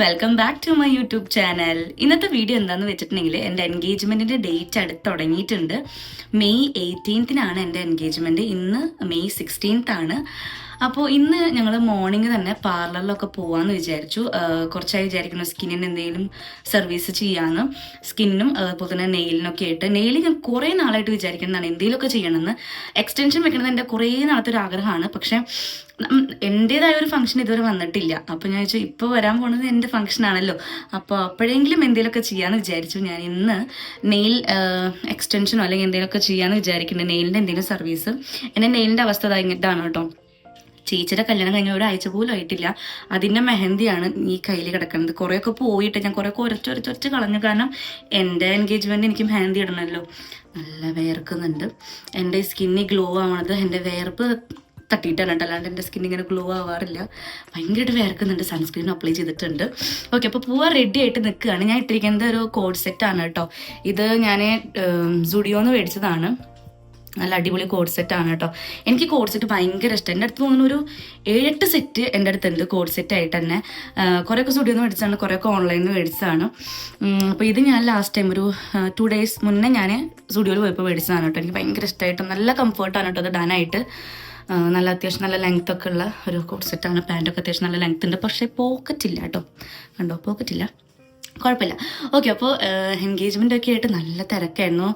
Welcome back to my YouTube channel ഇന്നത്തെ video എന്താണെന്ന് വെച്ചിട്ടുണ്ടെങ്കിൽ എന്റെ എൻഗേജ്മെന്റിന്റെ ഡേറ്റ് അടുത്ത് തുടങ്ങിയിട്ടുണ്ട്. മെയ് എയ്റ്റീൻത്തിനാണ് എന്റെ എൻഗേജ്മെന്റ് ഇന്ന് മെയ് സിക്സ്റ്റീൻത്താണ് അപ്പോൾ ഇന്ന് ഞങ്ങൾ മോർണിംഗ് തന്നെ പാർലറിലൊക്കെ പോകാമെന്ന് വിചാരിച്ചു. കുറച്ചായി വിചാരിക്കുന്നു സ്കിന്നിന് എന്തെങ്കിലും സർവീസ് ചെയ്യാമെന്ന് സ്കിന്നും അതുപോലെ തന്നെ നെയിലിനൊക്കെ ആയിട്ട്. നെയിൽ ഞാൻ കുറേ നാളായിട്ട് വിചാരിക്കുന്നതാണ് എന്തെങ്കിലുമൊക്കെ ചെയ്യണമെന്ന്. എക്സ്റ്റൻഷൻ വെക്കണത് എന്റെ കുറേ നാളത്തെ ഒരു ആഗ്രഹമാണ്. പക്ഷേ എന്റെതായ ഒരു ഫംഗ്ഷൻ ഇതുവരെ വന്നിട്ടില്ല. അപ്പോൾ ഞാൻ വെച്ചാൽ ഇപ്പോൾ വരാൻ പോണത് എന്റെ ഫംഗ്ഷൻ ആണല്ലോ. അപ്പോൾ അപ്പോഴെങ്കിലും എന്തെങ്കിലുമൊക്കെ ചെയ്യാമെന്ന് വിചാരിച്ചു ഞാൻ ഇന്ന് നെയിൽ എക്സ്റ്റൻഷനോ അല്ലെങ്കിൽ എന്തെങ്കിലുമൊക്കെ ചെയ്യാമെന്ന് വിചാരിക്കുന്നുണ്ട്. നെയിലിന്റെ എന്തെങ്കിലും സർവീസ് എന്റെ നെയിലിന്റെ അവസ്ഥ ഇതാണ് കേട്ടോ. ചേച്ചിയുടെ കല്യാണം കഴിഞ്ഞ ഒരാഴ്ച പോലും ആയിട്ടില്ല. അതിന്റെ മെഹന്തിയാണ് ഈ കയ്യിൽ കിടക്കുന്നത്. കുറേയൊക്കെ പോയിട്ട് ഞാൻ കുറേ കുറച്ച് കളഞ്ഞു കാരണം എന്റെ എൻഗേജ്മെന്റ് എനിക്ക് മെഹന്തി ഇടണമല്ലോ. നല്ല വേർക്കുന്നുണ്ട് എന്റെ സ്കിന്നി ഗ്ലോ ആവണത് എന്റെ വേർപ്പ് തട്ടിയിട്ടാണ് കേട്ടോ. അല്ലാണ്ട് എന്റെ സ്കിൻ ഇങ്ങനെ ഗ്ലോ ആവാറില്ല. ഭയങ്കരമായിട്ട് വേർക്കുന്നുണ്ട് സൺസ്ക്രീൻ അപ്ലൈ ചെയ്തിട്ടുണ്ട്. ഓക്കെ അപ്പോൾ പൂവ റെഡി ആയിട്ട് നിൽക്കുകയാണ്. ഞാൻ ഇട്ടിരിക്കുന്നത് ഒരു കോഡ് സെറ്റാണ് കേട്ടോ. ഇത് ഞാൻ സുഡിയോന്ന് മേടിച്ചതാണ്. നല്ല അടിപൊളി കോഡ് സെറ്റ് ആണ് കേട്ടോ. എനിക്ക് കോഡ് സെറ്റ് ഭയങ്കര ഇഷ്ടം. എന്റെ അടുത്ത് തോന്നുന്ന ഒരു ഏഴെട്ട് സെറ്റ് എന്റെ അടുത്തുണ്ട് കോഡ് സെറ്റ് ആയിട്ട് തന്നെ. കുറേയൊക്കെ സ്റ്റുഡിയോന്ന് മേടിച്ചാണ് കുറേയൊക്കെ ഓൺലൈനിൽ നിന്ന് മേടിച്ചതാണ്. അപ്പോൾ ഇത് ഞാൻ ലാസ്റ്റ് ടൈം ഒരു ടു ഡേയ്സ് മുന്നേ ഞാൻ സ്റ്റുഡിയോയിൽ പോയപ്പോൾ മേടിച്ചതാണ് കേട്ടോ. എനിക്ക് ഭയങ്കര ഇഷ്ടമായിട്ട് നല്ല കംഫർട്ടാണ് കേട്ടോ അത് ഡാനായിട്ട് നല്ല അത്യാവശ്യം നല്ല ലെങ്ത് ഒക്കെ ഉള്ള ഒരു കോഡ് സെറ്റാണ് പാന്റൊക്കെ അത്യാവശ്യം നല്ല ലെങ്ത് ഉണ്ട്. പക്ഷേ പോക്കറ്റ് ഇല്ല കേട്ടോ. കണ്ടോ? പോക്കറ്റ് ഇല്ല. കുഴപ്പമില്ല. ഓക്കെ അപ്പോൾ എൻഗേജ്മെന്റ് ഒക്കെ ആയിട്ട് നല്ല തിരക്കായിരുന്നു.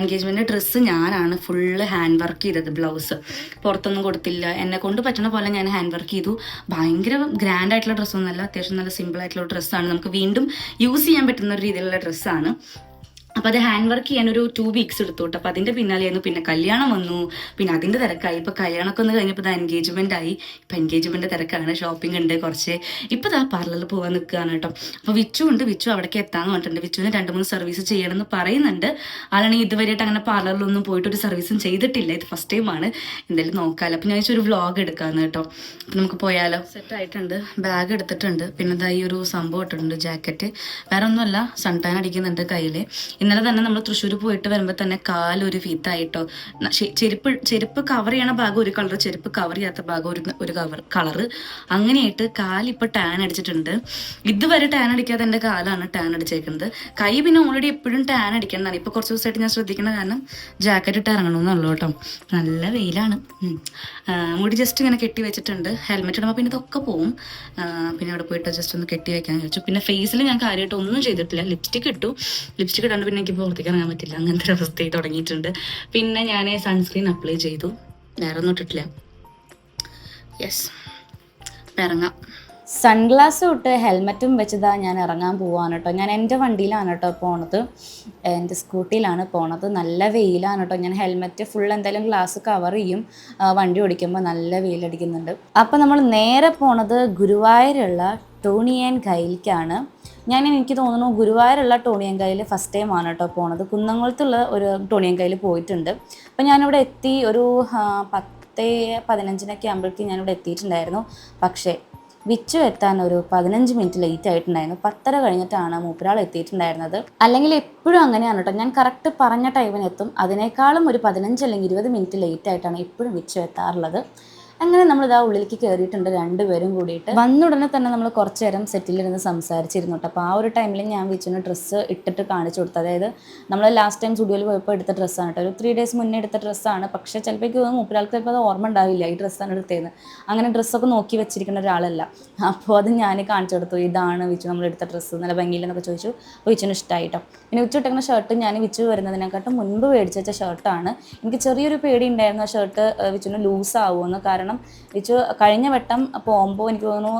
എൻഗേജ്മെന്റ് ഡ്രസ്സ് ഞാനാണ് ഫുള്ള് ഹാൻഡ് വർക്ക് ചെയ്തത് ബ്ലൗസ് പുറത്തൊന്നും കൊടുത്തില്ല. എന്നെ കൊണ്ട് പറ്റണ പോലെ ഞാൻ ഹാൻഡ് വർക്ക് ചെയ്തു. ഭയങ്കര ഗ്രാൻഡ് ആയിട്ടുള്ള ഡ്രസ്സൊന്നുമല്ല അത്യാവശ്യം നല്ല സിമ്പിൾ ആയിട്ടുള്ള ഡ്രസ്സാണ് നമുക്ക് വീണ്ടും യൂസ് ചെയ്യാൻ പറ്റുന്ന ഒരു രീതിയിലുള്ള ഡ്രസ്സാണ് അപ്പോൾ അത് ഹാൻഡ് വർക്ക് ചെയ്യാൻ ഒരു ടു വീക്സ് എടുത്തു കേട്ടോ. അതിന്റെ അതിന്റെ പിന്നാലെയായിരുന്നു. പിന്നെ കല്യാണം വന്നു. പിന്നെ അതിന്റെ തിരക്കായി. ഇപ്പോൾ കല്യാണമൊക്കെ ഒന്ന് കഴിഞ്ഞപ്പോൾ ഇത് എൻഗേജ്മെന്റ് ആയി. ഇപ്പൊ എൻഗേജ്മെന്റ് തിരക്കാണ്. ഷോപ്പിംഗ് ഉണ്ട് കുറച്ച്. ഇപ്പൊ ഇതാ പാർലറിൽ പോകാൻ നിൽക്കുകയാണ് കേട്ടോ. അപ്പോൾ വിച്ചു ഉണ്ട്. വിച്ചു അവിടേക്ക് എത്താന്ന് പറഞ്ഞിട്ടുണ്ട്. വിച്ചുവിന് രണ്ട് മൂന്ന് സർവീസ് ചെയ്യണമെന്ന് പറയുന്നുണ്ട്. ആളാണെങ്കിൽ ഇതുവരെയായിട്ട് അങ്ങനെ പാർലറിലൊന്നും പോയിട്ട് ഒരു സർവീസും ചെയ്തിട്ടില്ല. ഇത് ഫസ്റ്റ് ടൈമാണ് എന്തായാലും നോക്കാമല്ലോ അപ്പോൾ ഞാൻ ഒരു വ്ളോഗ് എടുക്കാമെന്ന് കേട്ടോ. അപ്പൊ നമുക്ക് പോയാലോ. സെറ്റ് ആയിട്ടുണ്ട്. ബാഗ് എടുത്തിട്ടുണ്ട്. പിന്നെ ഈ ഒരു സംഭവം ഇട്ടിട്ടുണ്ട്. ജാക്കറ്റ് വേറെ ഒന്നുമല്ല സൺടാൻ അടിക്കുന്നുണ്ട് കയ്യിൽ ഇന്നലെ തന്നെ നമ്മൾ തൃശ്ശൂർ പോയിട്ട് വരുമ്പോൾ തന്നെ കാലൊരു ഫീത്തായിട്ടോ ചെരുപ്പ് ചെരുപ്പ് കവർ ചെയ്യണ ഭാഗം ഒരു കളർ ചെരുപ്പ് കവർ ചെയ്യാത്ത ഭാഗം ഒരു ഒരു കവർ കളറ് അങ്ങനെയായിട്ട് കാലിപ്പോൾ ടാൻ അടിച്ചിട്ടുണ്ട്. ഇതുവരെ ടാൻ അടിക്കാതെ എന്റെ കാലാണ് ടാൻ അടിച്ചേക്കുന്നത്. കൈ പിന്നെ ഓൾറെഡി എപ്പോഴും ടാൻ അടിക്കേണ്ടതാണ് ഇപ്പോൾ കുറച്ച് ദിവസമായിട്ട് ഞാൻ ശ്രദ്ധിക്കുന്ന കാരണം ജാക്കറ്റ് ഇട്ട് ഇറങ്ങണമെന്നുള്ളൂ കേട്ടോ. നല്ല വെയിലാണ്. മുടി ജസ്റ്റ് ഇങ്ങനെ കെട്ടി വെച്ചിട്ടുണ്ട്. ഹെൽമെറ്റ് ഇടുമ്പോൾ പിന്നെ ഇതൊക്കെ പോവും. പിന്നെ അവിടെ പോയിട്ട് ജസ്റ്റ് ഒന്ന് കെട്ടി വെക്കാൻ വെച്ചു പിന്നെ ഫേസിൽ ഞാൻ കാര്യമായിട്ട് ഒന്നും ചെയ്തിട്ടില്ല. ലിപ്സ്റ്റിക് ഇട്ടു. ലിപ്സ്റ്റിക് ഇടാണ്ട് പിന്നെ എനിക്ക് പുറത്തേക്ക് ഇറങ്ങാൻ പറ്റില്ല. അങ്ങനത്തെ ഒരു അവസ്ഥയിൽ തുടങ്ങിയിട്ടുണ്ട്. പിന്നെ ഞാൻ സൺസ്ക്രീൻ അപ്ലൈ ചെയ്തു. വേറെ ഒന്നും ഇട്ടിട്ടില്ല യെസ് ഇറങ്ങാം. സൺഗ്ലാസ് ഇട്ട് ഹെൽമറ്റും വെച്ചതാ ഞാൻ ഇറങ്ങാൻ പോവാണ് കേട്ടോ ഞാൻ എന്റെ വണ്ടിയിലാണ് കേട്ടോ പോണത്. എന്റെ സ്കൂട്ടിയിലാണ് പോണത്. നല്ല വെയിലാണ് കേട്ടോ ഞാൻ ഹെൽമറ്റ് ഫുൾ എന്തായാലും ഗ്ലാസ് കവർ ചെയ്യും. വണ്ടി ഓടിക്കുമ്പോൾ നല്ല വെയിലടിക്കുന്നുണ്ട് അപ്പോൾ നമ്മൾ നേരെ പോണത് ഗുരുവായൂരുള്ള ടോണിയൻ കൈലിക്കാണ് ഞാൻ എനിക്ക് തോന്നുന്നു ഗുരുവായൂരുള്ള ടോണിയങ്കായിൽ ഫസ്റ്റ് ടൈം ആണ് കേട്ടോ പോണത്. കുന്നംകുളത്തുള്ള ഒരു ടോണിയങ്കായിൽ പോയിട്ടുണ്ട്. അപ്പോൾ ഞാനിവിടെ എത്തി ഒരു പത്തേ പതിനഞ്ചിനൊക്കെ ആകുമ്പോഴേക്കും ഞാനിവിടെ എത്തിയിട്ടുണ്ടായിരുന്നു. പക്ഷേ വിച്ചു എത്താൻ ഒരു പതിനഞ്ച് മിനിറ്റ് ലേറ്റ് ആയിട്ടുണ്ടായിരുന്നു. പത്തര കഴിഞ്ഞിട്ടാണ് മൂപ്പരാൾ എത്തിയിട്ടുണ്ടായിരുന്നത്. അല്ലെങ്കിൽ എപ്പോഴും അങ്ങനെയാണ് കേട്ടോ. ഞാൻ കറക്റ്റ് പറഞ്ഞ ടൈമിനെത്തും അതിനേക്കാളും ഒരു പതിനഞ്ച് അല്ലെങ്കിൽ ഇരുപത് മിനിറ്റ് ലേറ്റ് ആയിട്ടാണ് എപ്പോഴും വിച്ചു എത്താറുള്ളത്. അങ്ങനെ നമ്മൾ ഇതാ ഉള്ളിലേക്ക് കയറിയിട്ടുണ്ട് രണ്ടുപേരും കൂടിയിട്ട്. വന്ന ഉടനെ തന്നെ നമ്മൾ കുറച്ച് നേരം സെറ്റിലിരുന്ന് സംസാരിച്ചിരുന്നു കേട്ടോ. അപ്പോൾ ആ ഒരു ടൈമിൽ ഞാൻ വിച്ചുവിന് ഡ്രസ്സ് ഇട്ടിട്ട് കാണിച്ചു കൊടുത്തു. അതായത് നമ്മൾ ലാസ്റ്റ് ടൈം സ്റ്റുഡിയോയിൽ പോയപ്പോൾ എടുത്ത ഡ്രസ്സാണ് കേട്ടോ. ഒരു ത്രീ ഡേയ്സ് മുന്നേ എടുത്ത ഡ്രസ്സാണ് പക്ഷേ ചിലപ്പോൾ മൂപ്പരാൾക്ക് ചിലപ്പോൾ അത് ഓർമ്മ ഉണ്ടാവില്ല. ഈ ഡ്രസ്സാണ് എടുത്തതെന്ന്. അങ്ങനെ ഡ്രസ്സൊക്കെ നോക്കി വെച്ചിരിക്കുന്ന ഒരാളല്ല. അപ്പോൾ അത് ഞാൻ കാണിച്ചു കൊടുത്തു. ഇതാണ് വിച്ചു നമ്മൾ എടുത്ത ഡ്രസ്സ് നല്ല ഭംഗിയില്ലെന്നൊക്കെ ചോദിച്ചു. വിച്ചുവിന് ഇഷ്ടമായിട്ടോ പിന്നെ വിച്ചു ഇട്ടിരിക്കുന്ന ഷർട്ട് ഞാൻ വിച്ചു വരുന്നതിനെക്കാട്ടും മുൻപ് മേടിച്ച് വെച്ച ഷർട്ടാണ് എനിക്ക് ചെറിയൊരു പേടി ഉണ്ടായിരുന്നു ആ ഷർട്ട് വിച്ചുവിന് ലൂസ് ആവുമെന്ന് കാരണം വിച്ചു കഴിഞ്ഞ വട്ടം പോകുമ്പോൾ എനിക്ക് തോന്നുന്നു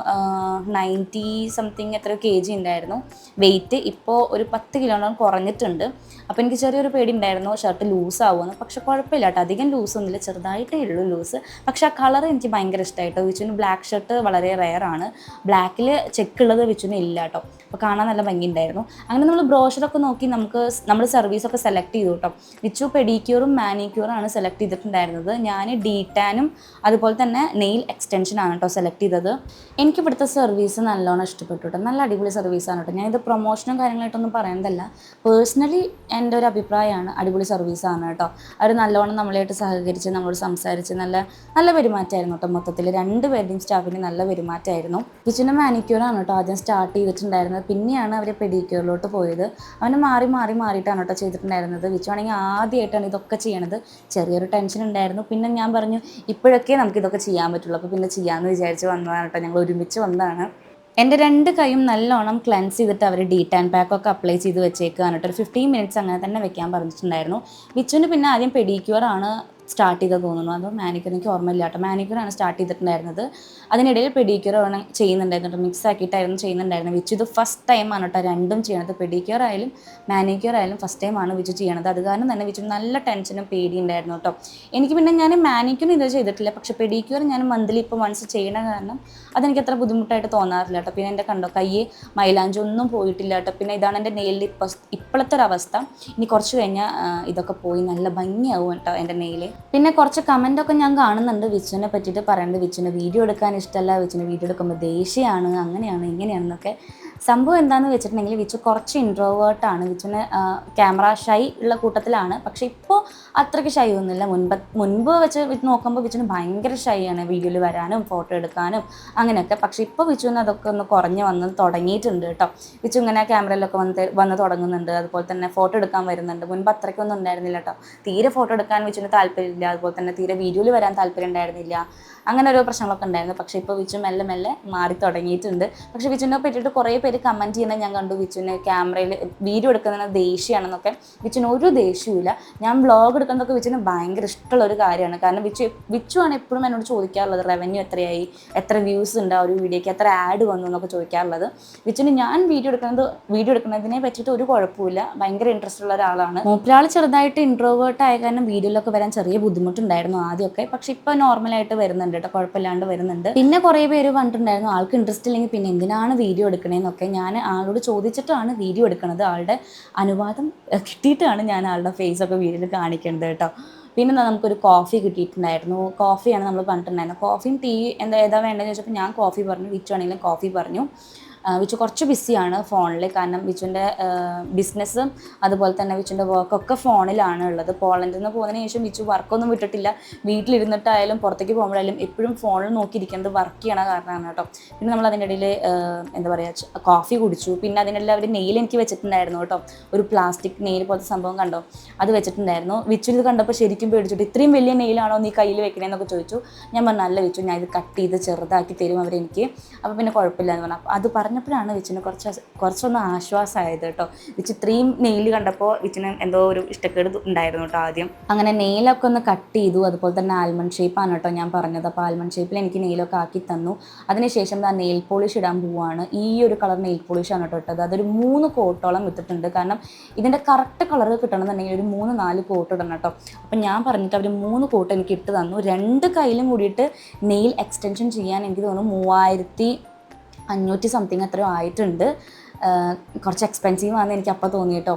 നയന്റി സംതിങ് എത്ര കെ ജി ഉണ്ടായിരുന്നു വെയിറ്റ് ഇപ്പോൾ ഒരു പത്ത് കിലോണം കുറഞ്ഞിട്ടുണ്ട്. അപ്പോൾ എനിക്ക് ചെറിയൊരു പേടി ഉണ്ടായിരുന്നു ഷർട്ട് ലൂസ് ആവുമെന്ന് പക്ഷെ കുഴപ്പമില്ല കേട്ടോ അധികം ലൂസ് ഒന്നുമില്ല ചെറുതായിട്ടേ ഉള്ളൂ ലൂസ്. പക്ഷെ ആ കളർ എനിക്ക് ഭയങ്കര ഇഷ്ടമായിട്ടോ വിച്ചുവിന് ബ്ലാക്ക് ഷർട്ട് വളരെ റെയർ ആണ്. ബ്ലാക്കിൽ ചെക്ക് ഉള്ളത് വിച്ചുവിന് ഇല്ല കേട്ടോ അപ്പോൾ കാണാൻ നല്ല ഭംഗി ഉണ്ടായിരുന്നു അങ്ങനെ നമ്മൾ ബ്രോഷറൊക്കെ നോക്കി നമുക്ക് നമ്മൾ സർവീസൊക്കെ സെലക്ട് ചെയ്തു കേട്ടോ വിച്ചു പെഡിക്യൂറും മാനിക്യൂറും ആണ് സെലക്ട് ചെയ്തിട്ടുണ്ടായിരുന്നത്. ഞാൻ ഡീറ്റാനും അതുപോലെ തന്നെ നെയിൽ എക്സ്റ്റൻഷൻ ആണ് കേട്ടോ സെലക്ട് ചെയ്തത്. എനിക്ക് ഇവിടുത്തെ സർവീസ് നല്ലോണം ഇഷ്ടപ്പെട്ടു കേട്ടോ നല്ല അടിപൊളി സർവീസാണ് കേട്ടോ ഞാനിത് പ്രൊമോഷനും കാര്യങ്ങളായിട്ടൊന്നും പറയുന്നതല്ല. പേഴ്സണലി എന്റെ ഒരു അഭിപ്രായമാണ് അടിപൊളി സർവീസാണ് കേട്ടോ അവർ നല്ലോണം നമ്മളായിട്ട് സഹകരിച്ച് നമ്മളോട് സംസാരിച്ച് നല്ല നല്ല പെരുമാറ്റമായിരുന്നു കേട്ടോ മൊത്തത്തിൽ രണ്ട് പേരുടെയും സ്റ്റാഫിന് നല്ല പെരുമാറ്റമായിരുന്നു. കിച്ചന്റെ മാനിക്യൂറാണ് കേട്ടോ ആദ്യം സ്റ്റാർട്ട് ചെയ്തിട്ടുണ്ടായിരുന്നത്. പിന്നെയാണ് അവർ പെഡിക്യൂറിലോട്ട് പോയത്. അവന് മാറി മാറി മാറിയിട്ടാണ് കേട്ടോ ചെയ്തിട്ടുണ്ടായിരുന്നത്. വിച്ചുവാണെങ്കിൽ ആദ്യമായിട്ടാണ് ഇതൊക്കെ ചെയ്യണത്. ചെറിയൊരു ടെൻഷൻ ഉണ്ടായിരുന്നു. പിന്നെ ഞാൻ പറഞ്ഞു ഇപ്പോഴൊക്കെ നമുക്ക് ഇതൊക്കെ ചെയ്യാൻ പറ്റുള്ളൂ. അപ്പോൾ പിന്നെ ചെയ്യാമെന്ന് വിചാരിച്ച് വന്നതാണ് കേട്ടോ ഞങ്ങൾ ഒരുമിച്ച് വന്നതാണ്. എന്റെ രണ്ട് കൈയും നല്ലോണം ക്ലെൻസ് ചെയ്തിട്ട് അവർ ഡീ ടാൻ പാക്കൊക്കെ അപ്ലൈ ചെയ്ത് വെച്ചേക്കുകയാണ് കേട്ടോ ഒരു ഫിഫ്റ്റീൻ മിനിറ്റ്സ് അങ്ങനെ തന്നെ വെക്കാൻ പറഞ്ഞിട്ടുണ്ടായിരുന്നു. വിച്ചുവിന് പിന്നെ ആദ്യം പെഡിക്യൂർ ആണ് സ്റ്റാർട്ട് ചെയ്ത് തോന്നുന്നു. അത് മാനിക്യൂർ എനിക്ക് ഓർമ്മയില്ല കേട്ടോ. മാനിക്യൂറാണ് സ്റ്റാർട്ട് ചെയ്തിട്ടുണ്ടായിരുന്നത്. അതിനിടയിൽ പെഡിക്യൂർ ആണ് ചെയ്യുന്നുണ്ടായിരുന്നു മിക്സ് ആക്കിയിട്ടായിരുന്നു ചെയ്യുന്നുണ്ടായിരുന്നത്. വിച്ച് ഇത് ഫസ്റ്റ് ടൈമാണ് കേട്ടോ. രണ്ടും ചെയ്യണത്. പെഡിക്യൂർ ആയാലും മാനിക്യൂർ ആയാലും ഫസ്റ്റ് ടൈമാണ് വിച്ച് ചെയ്യണത്. അത് കാരണം തന്നെ വിച്ച് നല്ല ടെൻഷനും പേടി ഉണ്ടായിരുന്നു കേട്ടോ. എനിക്ക് പിന്നെ ഞാൻ മാനിക്യൂർ ഇത് ചെയ്തിട്ടില്ല. പക്ഷേ പെഡിക്യൂർ ഞാൻ മന്ത്ലി ഇപ്പോൾ വൺസ് ചെയ്യണ കാരണം അതെനിക്ക് അത്ര ബുദ്ധിമുട്ടായിട്ട് തോന്നാറില്ല കേട്ടോ. പിന്നെ എന്റെ കണ്ടോ കൈ മൈലാഞ്ചി ഒന്നും പോയിട്ടില്ല കേട്ടോ. പിന്നെ ഇതാണ് എന്റെ നെയിലിൽ ഇപ്പോൾ ഇപ്പോഴത്തെ ഒരു അവസ്ഥ ഇനി കുറച്ച് കഴിഞ്ഞാൽ ഇതൊക്കെ പോയി നല്ല ഭംഗിയാവും കേട്ടോ എന്റെ നെയിൽ പിന്നെ കുറച്ച് കമന്റ് ഒക്കെ ഞാൻ കാണുന്നുണ്ട് വിച്ചുവിനെ പറ്റിയിട്ട് പറയുന്നത് വിച്ചുവിന് വീഡിയോ എടുക്കാൻ ഇഷ്ടമല്ല വിച്ചുവിന് വീഡിയോ എടുക്കുമ്പോൾ ദേഷ്യമാണ്. അങ്ങനെയാണ് ഇങ്ങനെയാണെന്നൊക്കെ സംഭവം എന്താണെന്ന് വെച്ചിട്ടുണ്ടെങ്കിൽ വിച്ചു കുറച്ച് ഇൻട്രോവേർട്ടാണ് വിച്ചുവിന് ക്യാമറ ഷൈ ഉള്ള കൂട്ടത്തിലാണ്. പക്ഷേ ഇപ്പോൾ അത്രയ്ക്ക് ഷൈ ഒന്നുമില്ല. മുൻപ് മുൻപ് വെച്ച് നോക്കുമ്പോൾ വിച്ചുവിന് ഭയങ്കര ഷൈ ആണ്. വീഡിയോയിൽ വരാനും ഫോട്ടോ എടുക്കാനും അങ്ങനെയൊക്കെ. പക്ഷേ ഇപ്പോൾ വിച്ചുവിന് അതൊക്കെ ഒന്ന് കുറഞ്ഞ് വന്ന് തുടങ്ങിയിട്ടുണ്ട് കേട്ടോ. വിച്ചു ഇങ്ങനെ ക്യാമറയിലൊക്കെ വന്ന് വന്ന് തുടങ്ങുന്നുണ്ട്. അതുപോലെ തന്നെ ഫോട്ടോ എടുക്കാൻ വരുന്നുണ്ട്. മുൻപ് അത്രയ്ക്കൊന്നും ഉണ്ടായിരുന്നില്ല കേട്ടോ. തീരെ ഫോട്ടോ എടുക്കാൻ വിച്ചുവിന് താല്പര്യമില്ല. അതുപോലെ തന്നെ തീരെ വീഡിയോയിൽ വരാൻ താല്പര്യം ഉണ്ടായിരുന്നില്ല. അങ്ങനെ ഓരോ പ്രശ്നങ്ങളൊക്കെ ഉണ്ടായിരുന്നു. പക്ഷേ ഇപ്പോൾ വിച്ചു മെല്ലെ മെല്ലെ മാറി തുടങ്ങിയിട്ടുണ്ട്. പക്ഷേ വിച്ചുവിനെ പറ്റിയിട്ട് കുറേ പേര് കമന്റ് ചെയ്യുന്ന ഞാൻ കണ്ടു. വിച്ചുവിനെ ക്യാമറയിൽ വീഡിയോ എടുക്കുന്നത് ദേഷ്യമാണെന്നൊക്കെ. വിച്ചുവിന് ഒരു ദേഷ്യമില്ല ഞാൻ വ്ളോഗ് എടുക്കുന്നതൊക്കെ വിച്ചുവിന് ഭയങ്കര ഇഷ്ടമുള്ള ഒരു കാര്യമാണ്. കാരണം വിച്ചു വിച്ചു ആണ് എപ്പോഴും എന്നോട് ചോദിക്കാറുള്ളത് റവന്യൂ എത്രയായി? എത്ര വ്യൂസ് ഉണ്ട് ആ ഒരു വീഡിയോയ്ക്ക് എത്ര ആഡ് വന്നു? എന്നൊക്കെ ചോദിക്കാറുള്ളത്. വിച്ചുവിന് ഞാൻ വീഡിയോ എടുക്കുന്നത് വീഡിയോ എടുക്കുന്നതിനെ പറ്റിയിട്ട് ഒരു കുഴപ്പമില്ല ഭയങ്കര ഇൻട്രസ്റ്റ് ഉള്ള ഒരാളാണ്. മൂപ്പരാൾ ചെറുതായിട്ട് ഇൻട്രോവേർട്ട് ആയ കാരണം വീഡിയോയിലൊക്കെ വരാൻ ചെറിയ ബുദ്ധിമുട്ടുണ്ടായിരുന്നു ആദ്യമൊക്കെ. പക്ഷെ ഇപ്പോൾ നോർമലായിട്ട് വരുന്നുണ്ട്. കേട്ടോ കുഴപ്പമില്ലാണ്ട് വരുന്നുണ്ട്. പിന്നെ കുറേ പേര് പറഞ്ഞിട്ടുണ്ടായിരുന്നു ആൾക്ക് ഇൻട്രസ്റ്റ് ഇല്ലെങ്കിൽ പിന്നെ എന്തിനാണ് വീഡിയോ എടുക്കണേന്നൊക്കെ. ഞാൻ ആളോട് ചോദിച്ചിട്ടാണ് വീഡിയോ എടുക്കുന്നത് ആളുടെ അനുവാദം കിട്ടിയിട്ടാണ് ഞാൻ ആളുടെ ഫേസ് ഒക്കെ വീഡിയോയിൽ കാണിക്കുന്നത് കേട്ടോ. പിന്നെ നമുക്കൊരു കോഫി കിട്ടിയിട്ടുണ്ടായിരുന്നു. കോഫിയാണ് നമ്മൾ പറഞ്ഞിട്ടുണ്ടായിരുന്നത്. കോഫിയും ടീ എന്താ ഏതാ വേണ്ടതെന്ന് ചോദിച്ചപ്പോൾ ഞാൻ കോഫി പറഞ്ഞു വിച്ചു ആണെങ്കിലും കോഫി പറഞ്ഞു. വിച്ചു കുറച്ച് ബിസിയാണ് ഫോണിൽ കാരണം വിച്ചുവിന്റെ ബിസിനസ്സും അതുപോലെ തന്നെ വിച്ചുവിന്റെ വർക്കൊക്കെ ഫോണിലാണ് ഉള്ളത്. പോളണ്ടിൽ നിന്ന് പോകുന്നതിന് ശേഷം വിച്ചു വർക്കൊന്നും വിട്ടിട്ടില്ല. വീട്ടിലിരുന്നിട്ടായാലും പുറത്തേക്ക് പോകുമ്പോഴായാലും എപ്പോഴും ഫോണിൽ നോക്കിയിരിക്കുന്നത് വർക്ക് ചെയ്യണ കാരണമാണ് കേട്ടോ. പിന്നെ നമ്മൾ അതിന്റെ ഇടയിൽ എന്താ പറയുക കോഫി കുടിച്ചു. പിന്നെ അതിനെല്ലാം അവർ നെയിൽ എനിക്ക് വെച്ചിട്ടുണ്ടായിരുന്നു കേട്ടോ. ഒരു പ്ലാസ്റ്റിക് നെയിൽ പോലത്തെ സംഭവം കണ്ടോ? അത് വെച്ചിട്ടുണ്ടായിരുന്നു. വിച്ചു ഇത് കണ്ടപ്പോൾ ശരിക്കും പേടിച്ചിട്ട് ഇത്രയും വലിയ നെയിലാണോ നീ കയ്യിൽ വെക്കണേന്നൊക്കെ ചോദിച്ചു. ഞാൻ പറഞ്ഞു നല്ല വിച്ചു ഞാൻ ഇത് കട്ട് ചെയ്ത് ചെറുതാക്കി തരും അവരെനിക്ക്. അപ്പോൾ പിന്നെ കുഴപ്പമില്ല എന്ന് പറഞ്ഞു അത് അത് പറഞ്ഞപ്പോഴാണ് വിച്ചിന് കുറച്ച് കുറച്ചൊന്ന് ആശ്വാസമായത് കേട്ടോ. വിച്ച് ഇത്രയും നെയിൽ കണ്ടപ്പോൾ വിച്ചിന് എന്തോ ഒരു ഇഷ്ടക്കേട് ഉണ്ടായിരുന്നു കേട്ടോ ആദ്യം. അങ്ങനെ നെയിലൊക്കെ ഒന്ന് കട്ട് ചെയ്തു. അതുപോലെ തന്നെ ആൽമണ്ട് ഷേപ്പാണ് കേട്ടോ ഞാൻ പറഞ്ഞത്. അപ്പോൾ ആൽമണ്ട് ഷേപ്പിൽ എനിക്ക് നെയിലൊക്കെ ആക്കി തന്നു. അതിനുശേഷം ആ നെയിൽ പോളിഷ് ഇടാൻ പോവുകയാണ് ഈ ഒരു കളർ നെയിൽ പോളിഷാണ് കേട്ടോ ഇട്ടത്. അതൊരു മൂന്ന് കോട്ടോളം വിത്തിട്ടുണ്ട് കാരണം ഇതിന്റെ കറക്റ്റ് കളർ കിട്ടണമെന്നുണ്ടെങ്കിൽ ഒരു മൂന്ന് നാല് കോട്ട് ഇടണം കേട്ടോ. അപ്പം ഞാൻ പറഞ്ഞിട്ട് അവർ മൂന്ന് കോട്ട് എനിക്ക് ഇട്ട് തന്നു. രണ്ട് കയ്യിലും കൂടിയിട്ട് നെയിൽ എക്സ്റ്റൻഷൻ ചെയ്യാൻ എനിക്ക് തോന്നുന്നു മൂവായിരത്തി അഞ്ഞൂറ്റി സംതിങ് അത്രയും ആയിട്ടുണ്ട്. കുറച്ച് എക്സ്പെൻസീവ് ആണെന്ന് എനിക്ക് അപ്പോൾ തോന്നി കേട്ടോ.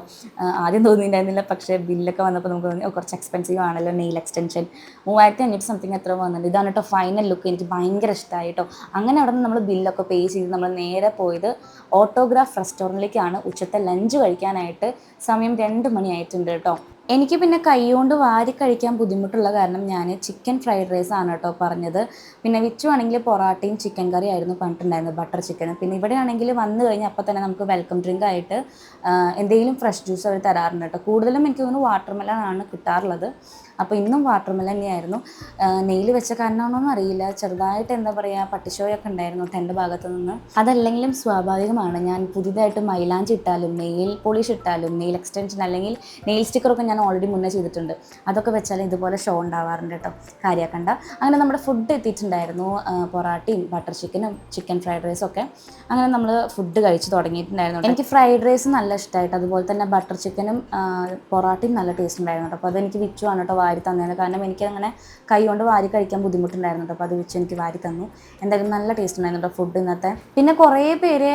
ആദ്യം തോന്നിയിട്ടുണ്ടായിരുന്നില്ല പക്ഷേ ബില്ലൊക്കെ വന്നപ്പോൾ നമുക്ക് തോന്നി കുറച്ച് എക്സ്പെൻസീവ് ആണല്ലോ നെയിൽ എക്സ്റ്റൻഷൻ മൂവായിരത്തി അഞ്ഞൂറ്റി സംതിങ് എത്ര വന്നിട്ടുണ്ട്. ഇതാണ് കേട്ടോ ഫൈനൽ ലുക്ക് എനിക്ക് ഭയങ്കര ഇഷ്ടമായി കേട്ടോ. അങ്ങനെ അവിടെ നിന്ന് നമ്മൾ ബില്ലൊക്കെ പേ ചെയ്ത് നമ്മൾ നേരെ പോയത് ഓട്ടോഗ്രാഫ് റെസ്റ്റോറന്റിലേക്കാണ് ഉച്ചത്തെ ലഞ്ച് കഴിക്കാനായിട്ട് സമയം രണ്ട് മണിയായിട്ടുണ്ട് കേട്ടോ. എനിക്ക് പിന്നെ കൈകൊണ്ട് വാരി കഴിക്കാൻ ബുദ്ധിമുട്ടുള്ള കാരണം ഞാൻ ചിക്കൻ ഫ്രൈഡ് റൈസ് ആണ് കേട്ടോ പറഞ്ഞത്. പിന്നെ വിച്ചു ആണെങ്കിൽ പൊറാട്ടയും ചിക്കൻ കറി ആയിരുന്നു പറഞ്ഞിട്ടുണ്ടായിരുന്നത് ബട്ടർ ചിക്കൻ പിന്നെ ഇവിടെ ആണെങ്കിൽ വന്നു കഴിഞ്ഞാൽ അപ്പോൾ തന്നെ നമുക്ക് വെൽക്കം ഡ്രിങ്ക് ആയിട്ട് എന്തെങ്കിലും ഫ്രഷ് ജ്യൂസ് അവർ തരാറുണ്ട് കേട്ടോ. കൂടുതലും എനിക്ക് തോന്നുന്നു വാട്ടർ മെലൺ ആണ് കിട്ടാറുള്ളത്. അപ്പോൾ ഇന്നും വാട്ടർ മെല്ലൻ തന്നെയായിരുന്നു. നെയിൽ വെച്ച കാരണമാണോന്നും അറിയില്ല. ചെറുതായിട്ട് എന്താ പറയുക പട്ടിശോയൊക്കെ ഉണ്ടായിരുന്നു എന്റെ ഭാഗത്തു നിന്ന്. അതല്ലെങ്കിലും സ്വാഭാവികമാണ്. ഞാൻ പുതിയതായിട്ട് മൈലാഞ്ചി ഇട്ടാലും നെയിൽ പോളിഷ് ഇട്ടാലും നെയിൽ എക്സ്റ്റൻഷൻ അല്ലെങ്കിൽ നെയിൽ സ്റ്റിക്കറൊക്കെ ഞാൻ ഓൾറെഡി മുന്നേ ചെയ്തിട്ടുണ്ട്. അതൊക്കെ വെച്ചാൽ ഇതുപോലെ ഷോ ഉണ്ടാവാറുണ്ട് കേട്ടോ. കാര്യാക്കണ്ട. അങ്ങനെ നമ്മുടെ ഫുഡ് എത്തിയിട്ടുണ്ടായിരുന്നു. പൊറാട്ടയും ബട്ടർ ചിക്കനും ചിക്കൻ ഫ്രൈഡ് റൈസും ഒക്കെ. അങ്ങനെ നമ്മൾ ഫുഡ് കഴിച്ച് തുടങ്ങിയിട്ടുണ്ടായിരുന്നു എനിക്ക് ഫ്രൈഡ് റൈസ് നല്ല ഇഷ്ടമായിട്ട് അതുപോലെ തന്നെ ബട്ടർ ചിക്കനും പൊറാട്ടയും നല്ല ടേസ്റ്റ് ഉണ്ടായിരുന്നു കേട്ടോ. അപ്പോൾ അതെനിക്ക് വിച്ചു ആണ് കേട്ടോ വാരി തന്നേനെ. കാരണം എനിക്ക് അങ്ങനെ കൈ കൊണ്ട് വാരി കഴിക്കാൻ ബുദ്ധിമുട്ടുണ്ടായിരുന്നു അപ്പോൾ അത് വെച്ച് എനിക്ക് വാരി തന്നു. എന്തായാലും നല്ല ടേസ്റ്റ് ഉണ്ടായിരുന്നു ഫുഡ് ഇന്നത്തെ. പിന്നെ കുറേ പേര്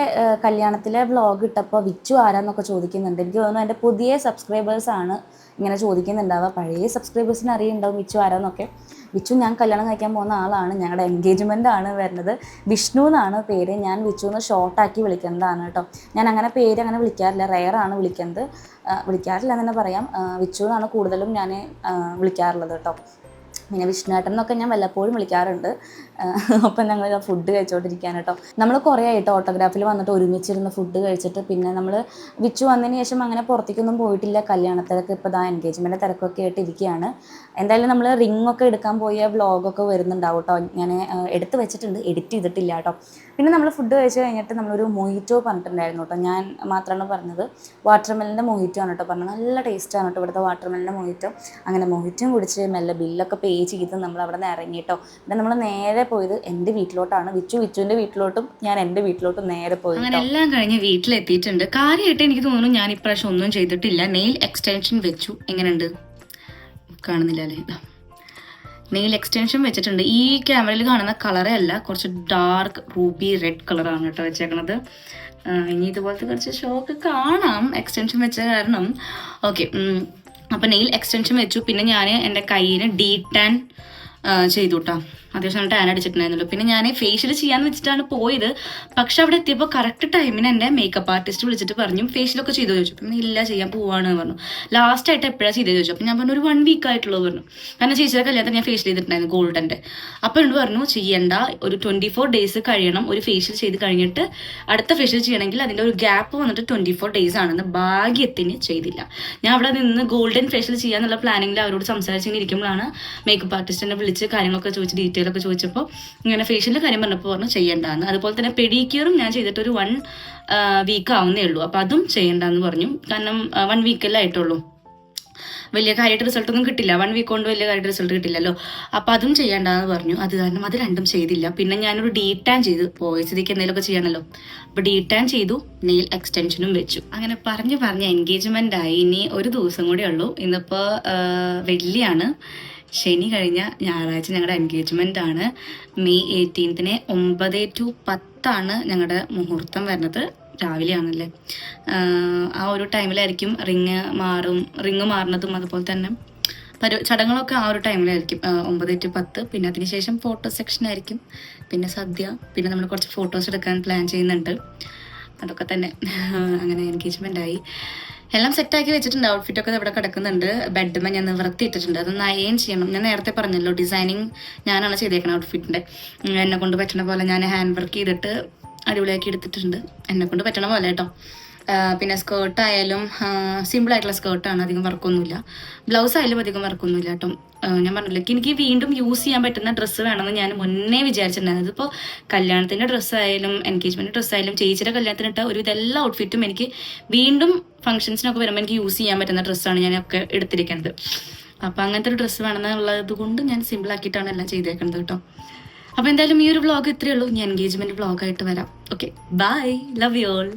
കല്യാണത്തിലെ വ്ളോഗ് ഇട്ടപ്പോൾ വിച്ചു ആരാന്നൊക്കെ ചോദിക്കുന്നുണ്ട്. എനിക്ക് തോന്നുന്നു എന്റെ പുതിയ സബ്സ്ക്രൈബേഴ്സാണ് ഇങ്ങനെ ചോദിക്കുന്നുണ്ടാവുക. പഴയ സബ്സ്ക്രൈബേഴ്സിന് അറിയുണ്ടാവും വിച്ചു ആരാന്നൊക്കെ. വിച്ചു ഞാൻ കല്യാണം കഴിക്കാൻ പോകുന്ന ആളാണ്. ഞങ്ങളുടെ എൻഗേജ്മെന്റ് ആണ് വരുന്നത്. വിഷ്ണു എന്നാണ് പേര്. ഞാൻ വിച്ചു എന്ന് ഷോർട്ടാക്കി വിളിക്കുന്നതാണ് കേട്ടോ. ഞാൻ അങ്ങനെ പേര് അങ്ങനെ വിളിക്കാറില്ല. റെയറാണ് വിളിക്കുന്നത്. വിളിക്കാറില്ല എന്ന് തന്നെ പറയാം. വിച്ചു എന്നാണ് കൂടുതലും ഞാൻ വിളിക്കാറുള്ളത് കേട്ടോ. പിന്നെ വിഷ്ണുവേട്ടൻ എന്നൊക്കെ ഞാൻ വല്ലപ്പോഴും വിളിക്കാറുണ്ട്. അപ്പം ഞങ്ങൾ ഫുഡ് കഴിച്ചുകൊണ്ടിരിക്കുകയാണ് കേട്ടോ നമ്മൾ കുറേ ആയിട്ട് ഓട്ടോഗ്രാഫിൽ വന്നിട്ട് ഒരുമിച്ചിരുന്ന് ഫുഡ് കഴിച്ചിട്ട് പിന്നെ നമ്മൾ വിച്ചു വന്നതിന് ശേഷം അങ്ങനെ പുറത്തേക്കൊന്നും പോയിട്ടില്ല. കല്യാണത്തിലൊക്കെ ഇപ്പോൾ ഇതാ എൻഗേജ്മെന്റ് തിരക്കൊക്കെ ആയിട്ട് ഇരിക്കുകയാണ് എന്തായാലും നമ്മൾ റിംഗ് ഒക്കെ എടുക്കാൻ പോയ വ്ളോഗൊക്കെ വരുന്നുണ്ടാവും കേട്ടോ ഞാൻ എടുത്ത് വെച്ചിട്ടുണ്ട്. എഡിറ്റ് ചെയ്തിട്ടില്ല കേട്ടോ പിന്നെ നമ്മൾ ഫുഡ് കഴിച്ച് കഴിഞ്ഞിട്ട് നമ്മളൊരു മൊഹിറ്റോ പറഞ്ഞിട്ടുണ്ടായിരുന്നു കേട്ടോ ഞാൻ മാത്രമാണ് പറഞ്ഞത്. വാട്ടർമെലിന്റെ മൊഹിറ്റോ ആണ് കേട്ടോ പറഞ്ഞത്. നല്ല ടേസ്റ്റാണ് കേട്ടോ ഇവിടുത്തെ വാട്ടർമെലിന്റെ മൊഹിറ്റോ അങ്ങനെ മൊഹിറ്റോയും കുടിച്ച് മെല്ലെ ബില്ലൊക്കെ പേ ചെയ്ത് നമ്മൾ അവിടെ നിന്ന് ഇറങ്ങിയിട്ടോ പിന്നെ നമ്മൾ നേരെ പോയത് എന്റെ വീട്ടിലോട്ടാണ്. വിച്ചു വിച്ചുവിന്റെ വീട്ടിലോട്ടും ഞാൻ എന്റെ വീട്ടിലോട്ടും നേരെ പോയി അങ്ങനെ എല്ലാം കഴിഞ്ഞ് വീട്ടിലെത്തിയിട്ടുണ്ട്. കാര്യമായിട്ട് എനിക്ക് തോന്നുന്നു ഞാൻ ഇപ്രാവശ്യം ഒന്നും ചെയ്തിട്ടില്ല. നെയിൽ എക്സ്റ്റൻഷൻ വെച്ചു. എങ്ങനെയുണ്ട്? കാണുന്നില്ല അല്ലേ നെയിൽ എക്സ്റ്റൻഷൻ വെച്ചിട്ടുണ്ട്. ഈ ക്യാമറയിൽ കാണുന്ന കളറേ അല്ല. കുറച്ച് ഡാർക്ക് റൂബി റെഡ് കളറാണ് കേട്ടോ വെച്ചേക്കണത്. ഇനി ഇതുപോലത്തെ കുറച്ച് ഷോക്ക് കാണാം. എക്സ്റ്റൻഷൻ വെച്ച കാരണം. ഓക്കെ അപ്പം നെയിൽ എക്സ്റ്റൻഷൻ വെച്ചു. പിന്നെ ഞാൻ എന്റെ കയ്യിന് ഡീ ടാൻ ചെയ്തു കേട്ടോ അത്യാവശ്യം ടാൻ അടിച്ചിട്ടുണ്ടായിരുന്നല്ലോ പിന്നെ ഞാൻ ഫേഷ്യൽ ചെയ്യാന്ന് വെച്ചിട്ടാണ് പോയത്. പക്ഷെ അവിടെ എത്തിയപ്പോൾ കറക്റ്റ് ടൈമിന് എന്റെ മേക്കപ്പ് ആർട്ടിസ്റ്റ് വിളിച്ചിട്ട് പറഞ്ഞു ഫേഷ്യലൊക്കെ ചെയ്തു? ചോദിച്ചു. അപ്പം ഇല്ല ചെയ്യാൻ പോവാണ് പറഞ്ഞു. ലാസ്റ്റ് ആയിട്ട് എപ്പോഴാണ് ചെയ്തത് ചോദിച്ചു. അപ്പം ഞാൻ പറഞ്ഞു ഒരു വൺ വീക്ക് ആയിട്ടുള്ളത് പറഞ്ഞു. കാരണം ചേച്ചിയുടെ കല്യാണത്തിന് ഞാൻ ഫേഷ്യൽ ചെയ്തിട്ടുണ്ടായിരുന്നു ഗോൾഡന്റെ അപ്പോൾ എന്നോട് പറഞ്ഞു ചെയ്യണ്ട. ഒരു ട്വന്റി ഫോർ ഡേയ്സ് കഴിയണം. ഒരു ഫേഷ്യൽ ചെയ്ത് കഴിഞ്ഞിട്ട് അടുത്ത ഫേഷ്യൽ ചെയ്യണമെങ്കിൽ അതിന്റെ ഒരു ഗ്യാപ്പ് വന്നിട്ട് ട്വന്റി ഫോർ ഡേയ്സ് ആണെന്ന് ഭാഗ്യത്തിന് ചെയ്തില്ല. ഞാൻ അവിടെ നിന്ന് ഗോൾഡൻ ഫേഷ്യൽ ചെയ്യാന്നുള്ള പ്ലാനിങ്ങിൽ അവരോട് സംസാരിച്ചിങ്ങനെ ഇരിക്കുമ്പോഴാണ് മേക്കപ്പ് ആർട്ടിസ്റ്റിനെ വിളിച്ച് കാര്യങ്ങളൊക്കെ ചോദിച്ച് ഡീറ്റെയിൽ ഒക്കെ ചോദിച്ചപ്പോൾ ഇങ്ങനെ ഫേഷ്യലിന്റെ കാര്യം പറഞ്ഞപ്പോൾ പറഞ്ഞു ചെയ്യേണ്ടതെന്ന് അതുപോലെ തന്നെ പെഡിക്യൂറും ഞാൻ ചെയ്തിട്ട് ഒരു വൺ വീക്ക് ആവുന്നേ ഉള്ളൂ. അപ്പോൾ അതും ചെയ്യേണ്ടതെന്ന് പറഞ്ഞു. കാരണം വൺ വീക്കല്ലേ ആയിട്ടുള്ളൂ. വലിയ കാര്യമായിട്ട് റിസൾട്ട് ഒന്നും കിട്ടില്ല. വൺ വീക്ക് കൊണ്ട് വലിയ കാര്യമായിട്ട് റിസൾട്ട് കിട്ടില്ലല്ലോ. അപ്പോൾ അതും ചെയ്യേണ്ടെന്ന് പറഞ്ഞു. അത് കാരണം അത് രണ്ടും ചെയ്തില്ല. പിന്നെ ഞാനൊരു ഡീ ടാൻ ചെയ്തു എന്തെങ്കിലും എന്തെങ്കിലുമൊക്കെ ചെയ്യണമല്ലോ അപ്പോൾ ഡീ ടാൻ ചെയ്തു നെയിൽ എക്സ്റ്റൻഷനും വെച്ചു. അങ്ങനെ പറഞ്ഞ് പറഞ്ഞ് എൻഗേജ്മെന്റ് ആയി. ഇനി ഒരു ദിവസം കൂടെ ഉള്ളൂ. ഇന്നിപ്പോൾ വെള്ളിയാണ്. ശനി കഴിഞ്ഞ ഞായറാഴ്ച ഞങ്ങളുടെ എൻഗേജ്മെന്റ് ആണ്. മെയ് എയ്റ്റീൻത്തിന് ഒമ്പത് ടു പത്താണ് ഞങ്ങളുടെ മുഹൂർത്തം വരുന്നത് രാവിലെ ആണല്ലേ ആ ഒരു ടൈമിലായിരിക്കും റിങ് മാറും റിങ് മാറുന്നതും അതുപോലെ തന്നെ. പരി ചടങ്ങുകളൊക്കെ ആ ഒരു ടൈമിലായിരിക്കും ഒമ്പത് ടു പത്ത്. പിന്നെ അതിനുശേഷം ഫോട്ടോ സെക്ഷൻ ആയിരിക്കും. പിന്നെ സദ്യ പിന്നെ നമ്മൾ കുറച്ച് ഫോട്ടോസ് എടുക്കാൻ പ്ലാൻ ചെയ്യുന്നുണ്ട്. അതൊക്കെ തന്നെ. അങ്ങനെ എൻഗേജ്മെന്റ് ആയി. എല്ലാം സെറ്റാക്കി വെച്ചിട്ടുണ്ട്. ഔട്ട്ഫിറ്റ് ഒക്കെ ഇവിടെ കിടക്കുന്നുണ്ട്. ബെഡ്മ ഞാൻ നിവൃത്തി ഇട്ടിട്ടുണ്ട്. അതൊന്ന് അയൺ ചെയ്യണം. ഞാൻ നേരത്തെ പറഞ്ഞല്ലോ ഡിസൈനിങ് ഞാനാണ് ചെയ്തേക്കുന്നത് ഔട്ട്ഫിറ്റിന്റെ എന്നെ കൊണ്ട് പറ്റണ പോലെ ഞാൻ ഹാൻഡ് വർക്ക് ചെയ്തിട്ട് അടിപൊളിയാക്കി എടുത്തിട്ടുണ്ട്. എന്നെ കൊണ്ട് പറ്റണ പോലെ കേട്ടോ. പിന്നെ സ്കേർട്ട് ആയാലും സിമ്പിൾ ആയിട്ടുള്ള സ്കേർട്ടാണ് അധികം വർക്കൊന്നുമില്ല. ബ്ലൗസ് ആയാലും അധികം വർക്കൊന്നുമില്ല കേട്ടോ. ഞാൻ പറഞ്ഞില്ല എനിക്ക് വീണ്ടും യൂസ് ചെയ്യാൻ പറ്റുന്ന ഡ്രസ്സ് വേണമെന്ന് ഞാൻ മുന്നേ വിചാരിച്ചിട്ടുണ്ടായിരുന്നു. അതിപ്പോൾ കല്യാണത്തിന്റെ ഡ്രസ്സായാലും എൻഗേജ്മെന്റ് ഡ്രസ്സായാലും ചേച്ചിയുടെ കല്യാണത്തിനിട്ട ഒരു ഇതെല്ലാ ഔട്ട്ഫിറ്റും എനിക്ക് വീണ്ടും ഫംഗ്ഷൻസിനൊക്കെ വരുമ്പോൾ എനിക്ക് യൂസ് ചെയ്യാൻ പറ്റുന്ന ഡ്രസ്സാണ് ഞാനൊക്കെ എടുത്തിരിക്കുന്നത്. അപ്പോൾ അങ്ങനത്തെ ഒരു ഡ്രസ്സ് വേണമെന്നുള്ളത് കൊണ്ട് ഞാൻ സിമ്പിൾ ആക്കിയിട്ടാണ് എല്ലാം ചെയ്തേക്കുന്നത് കേട്ടോ. അപ്പോൾ എന്തായാലും ഈ ഒരു വ്ളോഗ് ഇത്രയേ ഉള്ളൂ. ഞാൻ എൻഗേജ്മെന്റ് വ്ളോഗായിട്ട് വരാം. Okay bye love you all